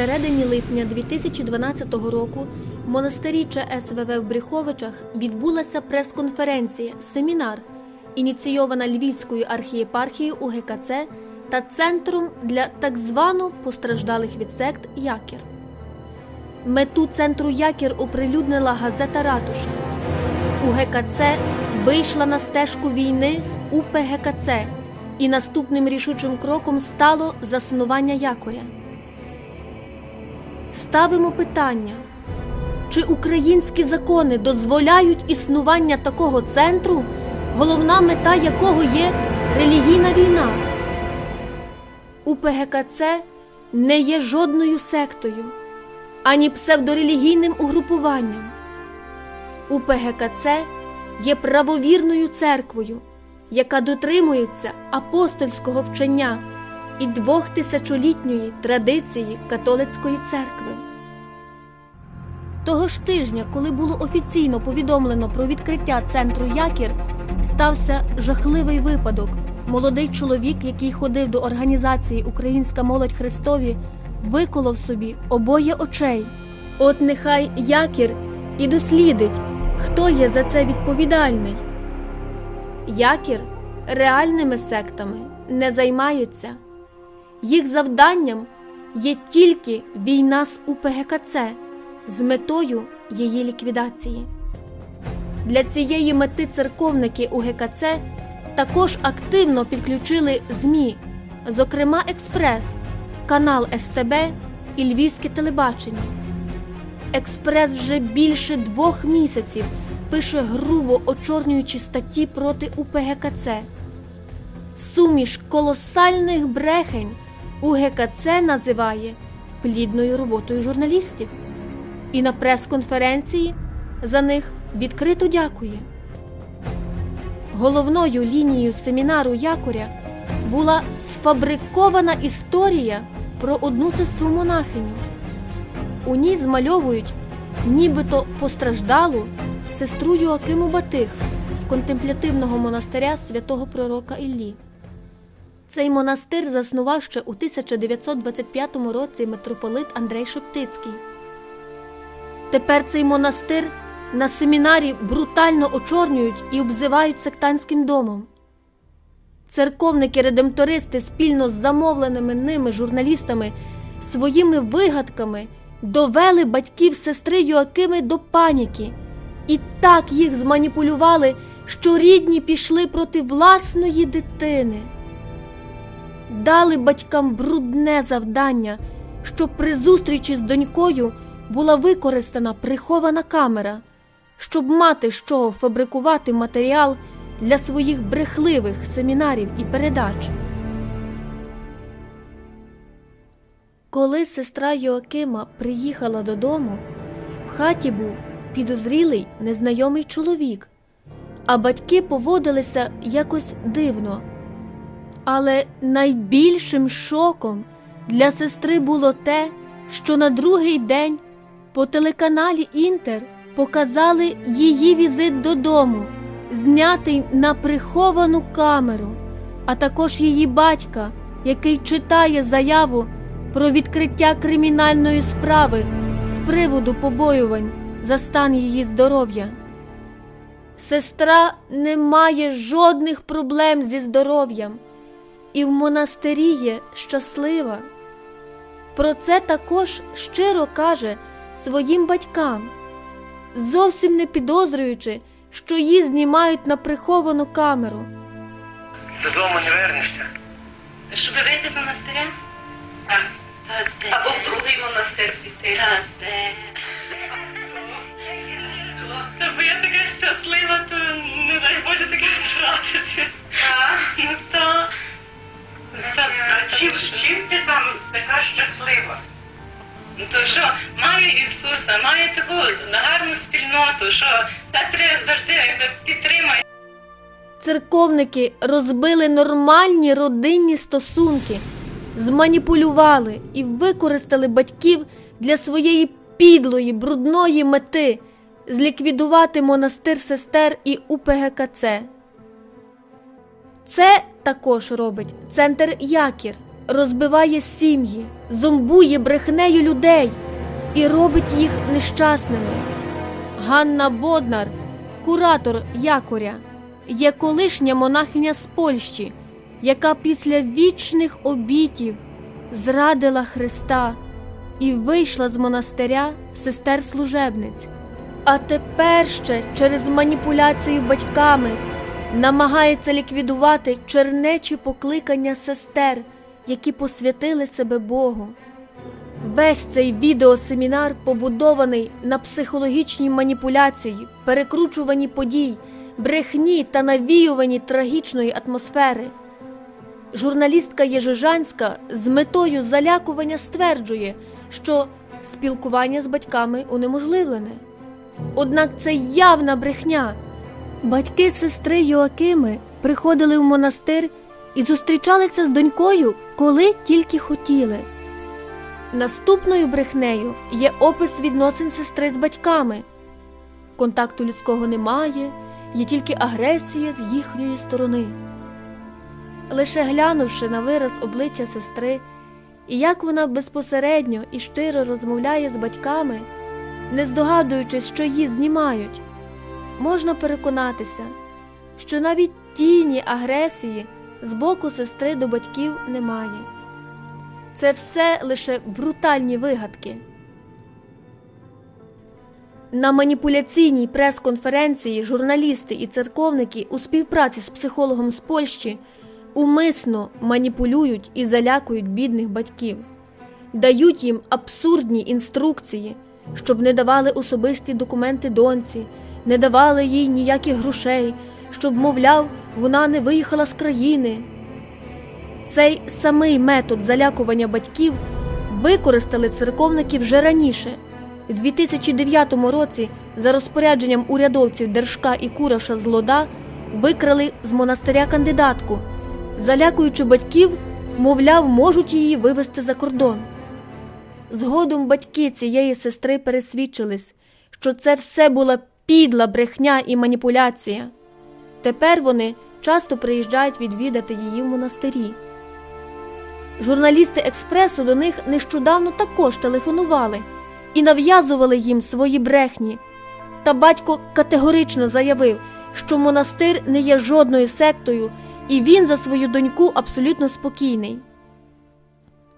середині липня 2012 року в монастирі ЧСВВ в Бріховичах відбулася прес-конференція, семінар, ініційована Львівською архієпархією УГКЦ та Центром для так звано постраждалих від сект Якір. Мету центру Якір оприлюднила газета Ратуша. УГКЦ вийшла на стежку війни з УПГКЦ, і наступним рішучим кроком стало заснування якоря. Ставимо питання, чи українські закони дозволяють існування такого центру, головна мета якого є релігійна війна? УПГКЦ не є жодною сектою, ані псевдорелігійним угрупуванням. УПГКЦ є правовірною церквою, яка дотримується апостольського вчення і двохтисячолітньої традиції католицької церкви. Того ж тижня, коли було офіційно повідомлено про відкриття центру Якір, стався жахливий випадок. Молодий чоловік, який ходив до організації Українська молодь Христові, виколов собі обоє очей. От нехай якір і дослідить, хто є за це відповідальний. Якір реальними сектами не займається. Їх завданням є тільки війна з УПГКЦ з метою її ліквідації. Для цієї мети церковники УГКЦ також активно підключили ЗМІ, зокрема Експрес, канал СТБ і Львівське телебачення. Експрес вже більше двох місяців пише грубо очорнюючи статті проти УПГКЦ. Суміш колосальних брехень УГКЦ називає плідною роботою журналістів. І на прес-конференції за них відкрито дякує. Головною лінією семінару якоря була сфабрикована історія про одну сестру монахиню. У ній змальовують нібито постраждалу сестру Йоакиму Батих з контемплятивного монастиря святого пророка Іллі. Цей монастир заснував ще у 1925 році митрополит Андрей Шептицький. Тепер цей монастир на семінарі брутально очорнюють і обзивають сектантським домом. Церковники-редемтористи спільно з замовленими ними журналістами своїми вигадками довели батьків сестри Йоакими до паніки і так їх зманіпулювали, що рідні пішли проти власної дитини. Дали батькам брудне завдання, щоб при зустрічі з донькою була використана прихована камера, щоб мати чого фабрикувати матеріал для своїх брехливих семінарів і передач. Коли сестра Йоакима приїхала додому, в хаті був підозрілий незнайомий чоловік, а батьки поводилися якось дивно. Але найбільшим шоком для сестри було те, що на другий день по телеканалі Інтер показали її візит додому, знятий на приховану камеру, а також її батька, який читає заяву про відкриття кримінальної справи з приводу побоювань за стан її здоров'я. Сестра не має жодних проблем зі здоров'ям і в монастирі є щаслива. Про це також щиро каже своїм батькам, зовсім не підозрюючи, що її знімають на приховану камеру. Додому не вернешся. Щоб вийти з монастиря? Так. Або в другий монастир піти. Та бо я така щаслива, то не дай Боже таке втратити. Ну та. Та, А чим, чим ти там така щаслива? Ну, то що маю Ісуса, маю таку гарну спільноту, що сестри завжди підтримують. Церковники розбили нормальні родинні стосунки, зманіпулювали і використали батьків для своєї підлої, брудної мети зліквідувати монастир сестер і УПГКЦ. Це також робить центр Якір, розбиває сім'ї, зомбує брехнею людей і робить їх нещасними. Ганна Боднар, куратор якоря, є колишня монахиня з Польщі, яка після вічних обітів зрадила Христа і вийшла з монастиря сестер служебниць. А тепер ще через маніпуляцію батьками намагається ліквідувати чернечі покликання сестер, які посвятили себе Богу. Весь цей відеосемінар побудований на психологічній маніпуляції, перекручуванні подій, брехні та навіюванні трагічної атмосфери. Журналістка Єжижанська з метою залякування стверджує, що спілкування з батьками унеможливлене. Однак це явна брехня. Батьки сестри Йоакими приходили в монастир і зустрічалися з донькою, коли тільки хотіли. Наступною брехнею є опис відносин сестри з батьками. Контакту людського немає, є тільки агресія з їхньої сторони. Лише глянувши на вираз обличчя сестри і як вона безпосередньо і щиро розмовляє з батьками, не здогадуючись, що її знімають, можна переконатися, що навіть тіні агресії з боку сестри до батьків немає. Це все лише брутальні вигадки. На маніпуляційній прес-конференції журналісти і церковники у співпраці з психологом з Польщі умисно маніпулюють і залякують бідних батьків, дають їм абсурдні інструкції, щоб не давали особисті документи доньці, не давали їй ніяких грошей, щоб, мовляв, вона не виїхала з країни. Цей самий метод залякування батьків використали церковники вже раніше. У 2009 році, за розпорядженням урядовців Держка і Кураша з Лода, викрали з монастиря кандидатку, залякуючи батьків, мовляв, можуть її вивезти за кордон. Згодом батьки цієї сестри пересвідчились, що це все була підла брехня і маніпуляція. Тепер вони часто приїжджають відвідати її в монастирі. Журналісти експресу до них нещодавно також телефонували і нав'язували їм свої брехні. Та батько категорично заявив, що монастир не є жодною сектою, і він за свою доньку абсолютно спокійний.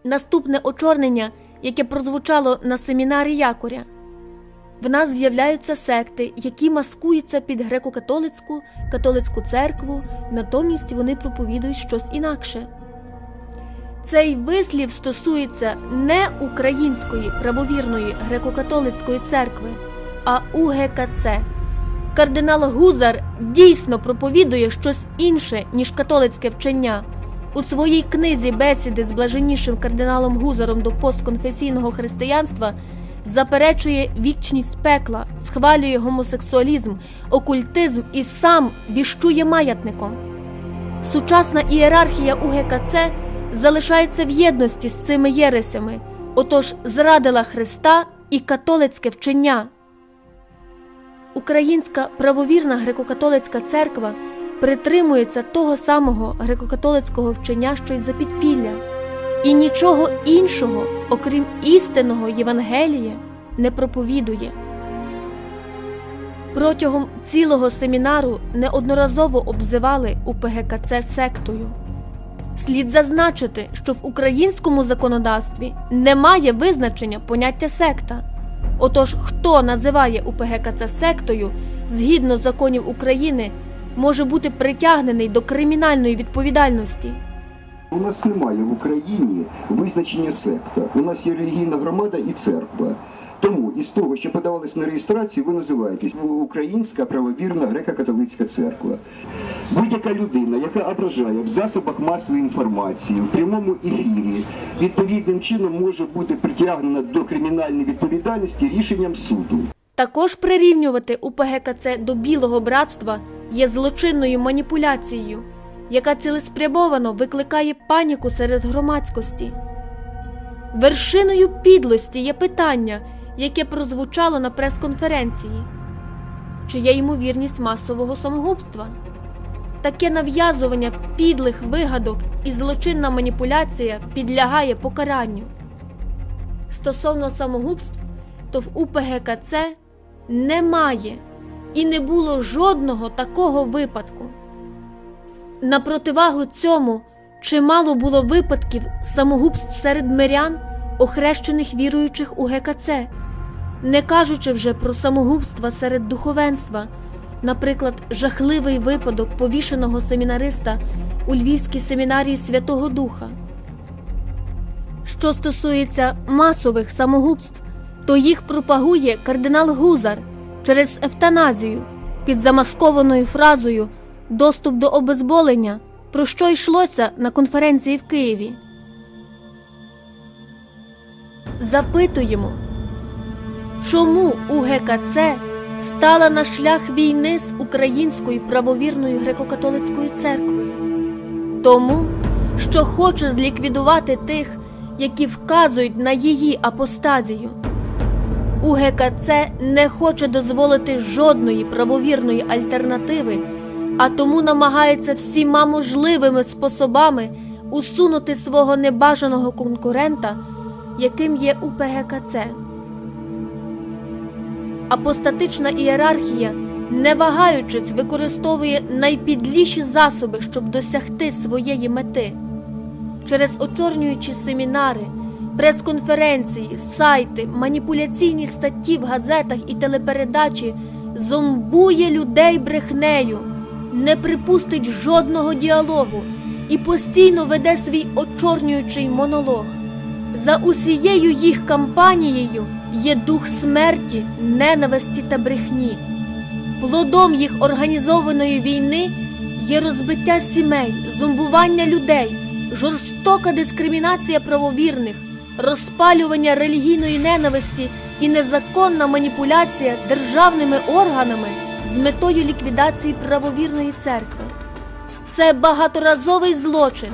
Наступне очорнення, яке прозвучало на семінарі якоря. В нас з'являються секти, які маскуються під греко-католицьку католицьку церкву, натомість вони проповідують щось інакше. Цей вислів стосується не Української правовірної греко-католицької церкви, а УГКЦ. Кардинал Гузар дійсно проповідує щось інше, ніж католицьке вчення. У своїй книзі бесіди з блаженнішим кардиналом Гузаром до постконфесійного християнства заперечує вічність пекла, схвалює гомосексуалізм, окультизм і сам віщує маятником. Сучасна ієрархія УГКЦ залишається в єдності з цими єресями, отож зрадила Христа і католицьке вчення. Українська правовірна греко-католицька церква притримується того самого греко-католицького вчення, що й за підпілля, і нічого іншого, окрім істинного Євангелія, не проповідує. Протягом цілого семінару неодноразово обзивали УПГКЦ сектою. Слід зазначити, що в українському законодавстві немає визначення поняття секта. Отож, хто називає УПГКЦ сектою згідно законів України, може бути притягнений до кримінальної відповідальності. У нас немає в Україні визначення секта. У нас є релігійна громада і церква. Тому із того, що подавалось на реєстрацію, ви називаєтесь Українська правовірна греко-католицька церква. Будь-яка людина, яка ображає в засобах масової інформації, в прямому ефірі, відповідним чином може бути притягнена до кримінальної відповідальності рішенням суду. Також прирівнювати УПГКЦ до білого братства є злочинною маніпуляцією, яка цілеспрямовано викликає паніку серед громадськості. Вершиною підлості є питання, яке прозвучало на прес-конференції: чи є ймовірність масового самогубства? таке нав'язування підлих вигадок і злочинна маніпуляція підлягає покаранню. Стосовно самогубств, то в УПГКЦ немає і не було жодного такого випадку. На противагу цьому чимало було випадків самогубств серед мирян, охрещених віруючих у ГКЦ, не кажучи вже про самогубства серед духовенства, наприклад, жахливий випадок повішеного семінариста у Львівській семінарії Святого Духа. Що стосується масових самогубств, то їх пропагує кардинал Гузар через евтаназію під замаскованою фразою Доступ до обезболення, про що йшлося на конференції в Києві. Запитуємо, чому УГКЦ стала на шлях війни з Українською правовірною греко-католицькою церквою? Тому, що хоче зліквідувати тих, які вказують на її апостазію. УГКЦ не хоче дозволити жодної правовірної альтернативи, а тому намагається всіма можливими способами усунути свого небажаного конкурента, яким є УПГКЦ. Апостатична ієрархія, не вагаючись, використовує найпідліші засоби, щоб досягти своєї мети. Через очорнюючі семінари, прес-конференції, сайти, маніпуляційні статті в газетах і телепередачі зомбує людей брехнею, не припустить жодного діалогу і постійно веде свій очорнюючий монолог. За усією їх кампанією є дух смерті, ненависті та брехні. Плодом їх організованої війни є розбиття сімей, зомбування людей, жорстока дискримінація правовірних, розпалювання релігійної ненависті і незаконна маніпуляція державними органами з метою ліквідації правовірної церкви. Це багаторазовий злочин,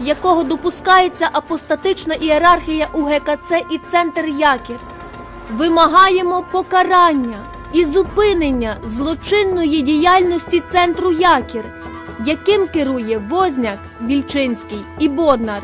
якого допускається апостатична ієрархія УГКЦ і центр Якір. Вимагаємо покарання і зупинення злочинної діяльності центру Якір, яким керує Возняк, Вільчинський і Боднар.